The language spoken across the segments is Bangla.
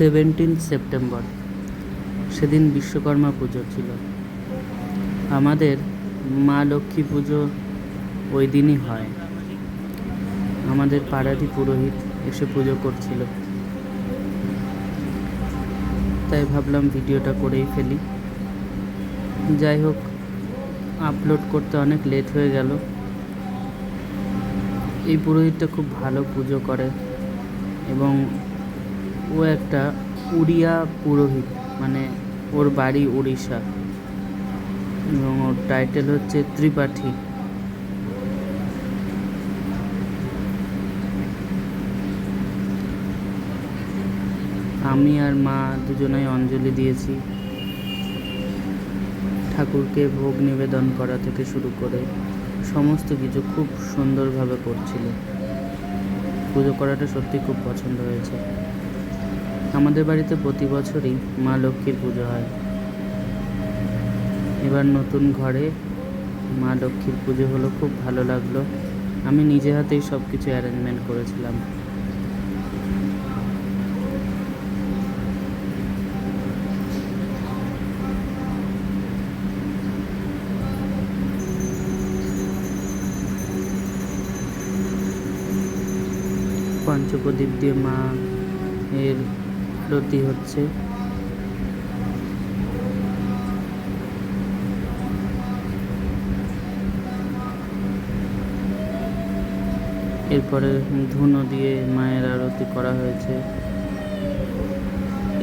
সেভেন্টিন সেপ্টেম্বর, সেদিন বিশ্বকর্মা পুজো ছিল। আমাদের মা লক্ষ্মী পুজো ওই দিনই হয়। আমাদের পাড়ারই পুরোহিত এসে পুজো করছিল। তাই ভাবলাম ভিডিওটা করেই ফেলি। যাই হোক, আপলোড করতে অনেক লেট হয়ে গেল। এই পুরোহিতটা খুব ভালো পুজো করে এবং ও একটা উড়িয়া পুরোহিত মানে ওর বাড়ি উড়িষ্যা এবং ওর টাইটেল হচ্ছে ত্রিপাঠী। আমি আর মা দুজনেই অঞ্জলি দিয়েছি। ঠাকুরকে ভোগ নিবেদন করা থেকে শুরু করে সমস্ত কিছু খুব সুন্দরভাবে করছিল। পুজো করাটা সত্যি খুব পছন্দ হয়েছে। আমাদের বাড়িতে প্রতি বছরই মা লক্ষ্মীর পুজো হয়। এবার নতুন ঘরে মা লক্ষ্মীর পুজো হলো, খুব ভালো লাগল। আমি নিজে হাতেই সব কিছু অ্যারেঞ্জমেন্ট করেছিলাম। পঞ্চপ্রদীপ দিয়ে মা এর আরতি হচ্ছে। এরপরে ধুনো দিয়ে মায়ের আরতি করা হয়েছে।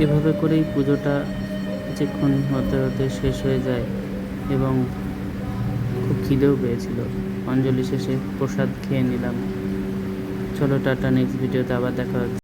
এভাবে করেই পুজোটা কিছুক্ষণ হতে হতে শেষ হয়ে যায় এবং খুব খিদেও পেয়েছিল। অঞ্জলি শেষে প্রসাদ খেয়ে নিলাম। চলো টাটা নেক্সট ভিডিওতে আবার দেখা হচ্ছে।